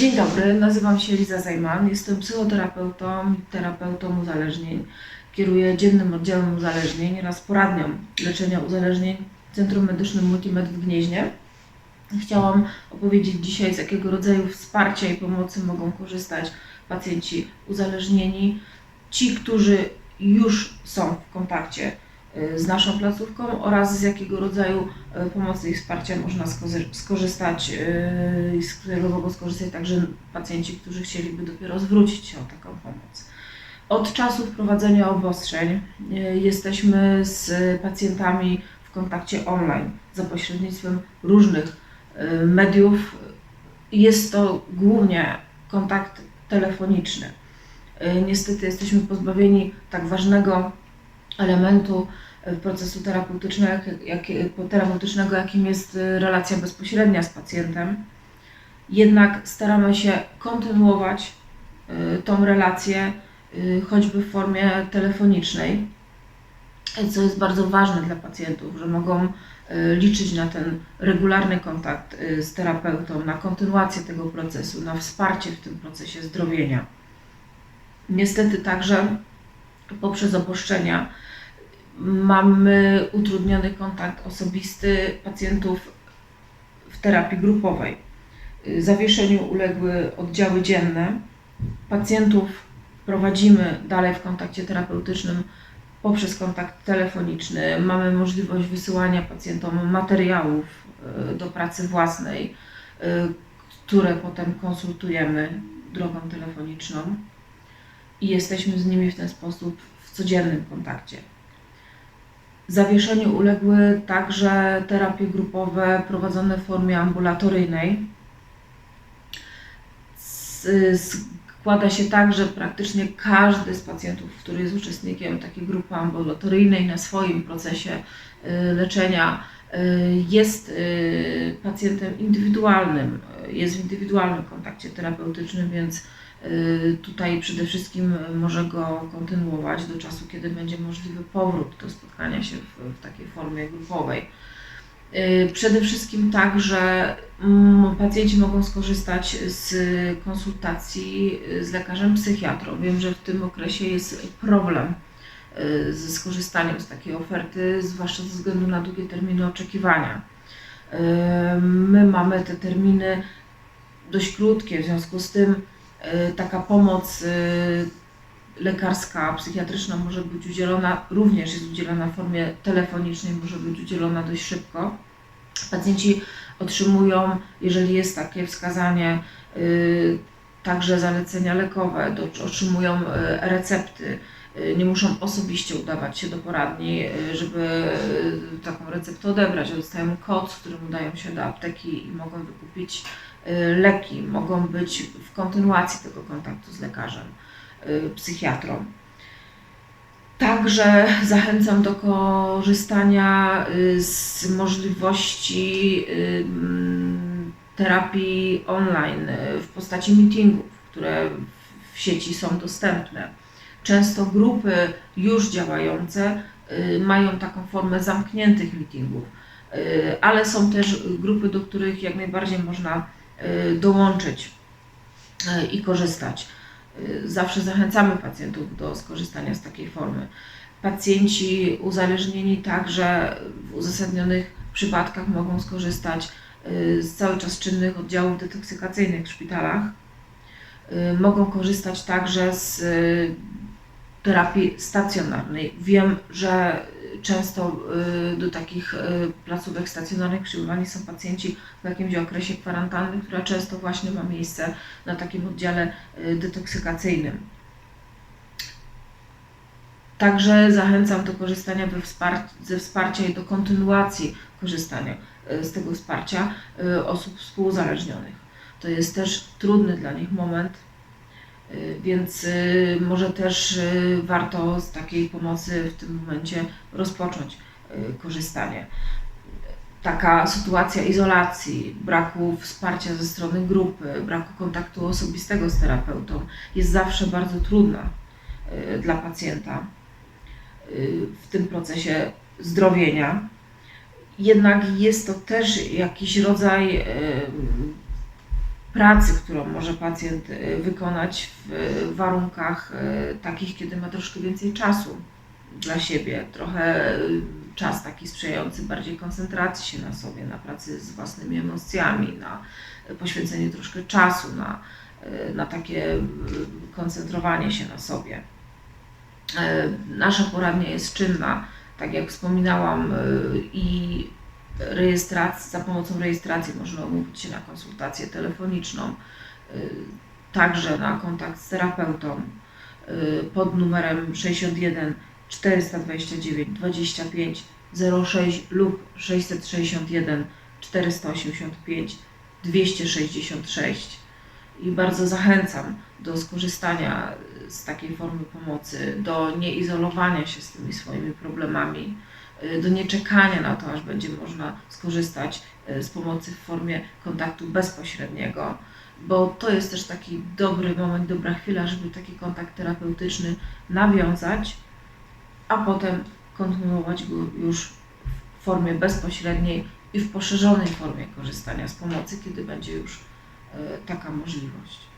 Dzień dobry, nazywam się Liza Zajman, jestem psychoterapeutą terapeutą uzależnień. Kieruję dziennym oddziałem uzależnień oraz poradnią leczenia uzależnień w Centrum Medycznym Multimed w Gnieźnie. Chciałam opowiedzieć dzisiaj, z jakiego rodzaju wsparcia i pomocy mogą korzystać pacjenci uzależnieni, ci, którzy już są w kontakcie z naszą placówką oraz z jakiego rodzaju y, pomocy i wsparcia można skorzystać y, z którego mogą skorzystać także pacjenci, którzy chcieliby dopiero zwrócić się o taką pomoc. Od czasu wprowadzenia obostrzeń y, jesteśmy z pacjentami w kontakcie online za pośrednictwem różnych y, mediów. Jest to głównie kontakt telefoniczny. Y, Niestety jesteśmy pozbawieni tak ważnego elementu y, procesu terapeutycznego, jak, terapeutycznego, jakim jest y, relacja bezpośrednia z pacjentem. Jednak staramy się kontynuować y, tą relację, choćby w formie telefonicznej, co jest bardzo ważne dla pacjentów, że mogą liczyć na ten regularny kontakt z terapeutą, na kontynuację tego procesu, na wsparcie w tym procesie zdrowienia. Niestety także poprzez obostrzenia mamy utrudniony kontakt osobisty pacjentów w terapii grupowej. Zawieszeniu uległy oddziały dzienne. Pacjentów prowadzimy dalej w kontakcie terapeutycznym poprzez kontakt telefoniczny. Mamy możliwość wysyłania pacjentom materiałów y, do pracy własnej, y, które potem konsultujemy drogą telefoniczną i jesteśmy z nimi w ten sposób w codziennym kontakcie. Zawieszeniu uległy także terapie grupowe prowadzone w formie ambulatoryjnej. Składa się tak, że praktycznie każdy z pacjentów, który jest uczestnikiem takiej grupy ambulatoryjnej na swoim procesie y, leczenia, y, jest y, pacjentem indywidualnym, jest w indywidualnym kontakcie terapeutycznym, więc tutaj przede wszystkim może go kontynuować do czasu, kiedy będzie możliwy powrót do spotkania się w, w takiej formie grupowej. Y, Przede wszystkim także mm, pacjenci mogą skorzystać z konsultacji y, z lekarzem psychiatrą. Wiem, że w tym okresie jest problem y, ze skorzystaniem z takiej oferty, zwłaszcza ze względu na długie terminy oczekiwania. Y, My mamy te terminy dość krótkie, w związku z tym y, taka pomoc y, lekarska, psychiatryczna może być udzielona, również jest udzielana w formie telefonicznej, może być udzielona dość szybko. Pacjenci otrzymują, jeżeli jest takie wskazanie, y, także zalecenia lekowe, otrzymują y, recepty. Nie muszą osobiście udawać się do poradni, żeby taką receptę odebrać. Dostają kod, z którym udają się do apteki i mogą wykupić leki. Mogą być w kontynuacji tego kontaktu z lekarzem y, psychiatrą. Także zachęcam do korzystania y, z możliwości y, mm, terapii online y, w postaci meetingów, które w sieci są dostępne. Często grupy już działające y, mają taką formę zamkniętych meetingów, y, ale są też grupy, do których jak najbardziej można y, dołączyć y, i korzystać. Y, Zawsze zachęcamy pacjentów do skorzystania z takiej formy. Pacjenci uzależnieni także w uzasadnionych przypadkach mogą skorzystać y, z cały czas czynnych oddziałów detoksykacyjnych w szpitalach. Y, Mogą korzystać także z y, terapii stacjonarnej. Wiem, że często y, do takich y, placówek stacjonarnych przyjmowani są pacjenci w jakimś okresie kwarantanny, która często właśnie ma miejsce na takim oddziale y, detoksykacyjnym. Także zachęcam do korzystania wspar- ze wsparcia i do kontynuacji korzystania z tego wsparcia osób współuzależnionych. To jest też trudny dla nich moment, więc y, może też y, warto z takiej pomocy w tym momencie rozpocząć y, korzystanie taka sytuacja izolacji, braku wsparcia ze strony grupy, braku kontaktu osobistego z terapeutą jest zawsze bardzo trudna y, dla pacjenta y, w tym procesie zdrowienia. Jednak jest to też jakiś rodzaj y, pracy, którą może pacjent y, wykonać w y, warunkach y, takich, kiedy ma troszkę więcej czasu dla siebie, trochę czas taki sprzyjający bardziej koncentracji się na sobie, na pracy z własnymi emocjami, na poświęcenie troszkę czasu na, na takie koncentrowanie się na sobie. Nasza poradnia jest czynna, tak jak wspominałam, i rejestracji, za pomocą rejestracji można umówić się na konsultację telefoniczną, y, także na kontakt z terapeutą y, pod numerem 61 429 25 06 lub 661 485 266 i bardzo zachęcam do skorzystania z takiej formy pomocy, do nieizolowania się z tymi swoimi problemami, y, do nieczekania na to, aż będzie można skorzystać y, z pomocy w formie kontaktu bezpośredniego, bo to jest też taki dobry moment, dobra chwila, żeby taki kontakt terapeutyczny nawiązać, a potem kontynuować go już w formie bezpośredniej i w poszerzonej formie korzystania z pomocy, kiedy będzie już y, taka możliwość.